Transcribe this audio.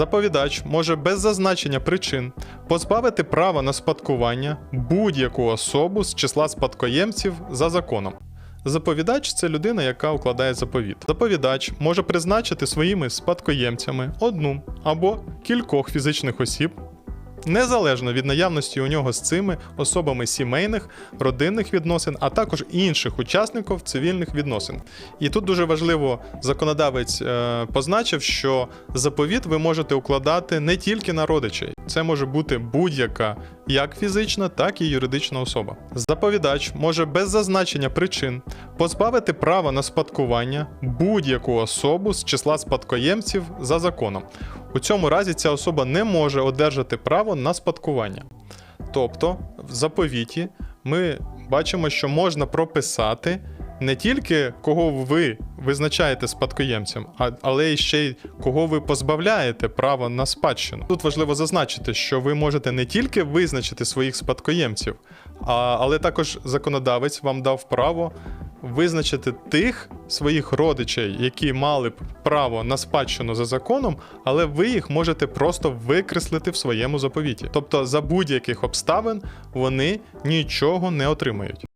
Заповідач може без зазначення причин позбавити права на спадкування будь-яку особу з числа спадкоємців за законом. Заповідач це людина, яка укладає заповіт. Заповідач може призначити своїми спадкоємцями одну або кількох фізичних осіб, незалежно від наявності у нього з цими особами сімейних, родинних відносин, а також інших учасників цивільних відносин. І тут дуже важливо, законодавець е, позначив, що заповіт ви можете укладати не тільки на родичей, це може бути будь-яка як фізична, так і юридична особа. Заповідач може без зазначення причин позбавити права на спадкування будь-яку особу з числа спадкоємців за законом. У цьому разі ця особа не може одержати право на спадкування. Тобто, в заповіті ми бачимо, що можна прописати не тільки кого ви визначаєте спадкоємцем, але й ще й кого ви позбавляєте права на спадщину. Тут важливо зазначити, що ви можете не тільки визначити своїх спадкоємців, а, але також законодавець вам дав право визначити тих своїх родичей, які мали б право на спадщину за законом, але ви їх можете просто викреслити в своєму заповіті. Тобто за будь-яких обставин вони нічого не отримають.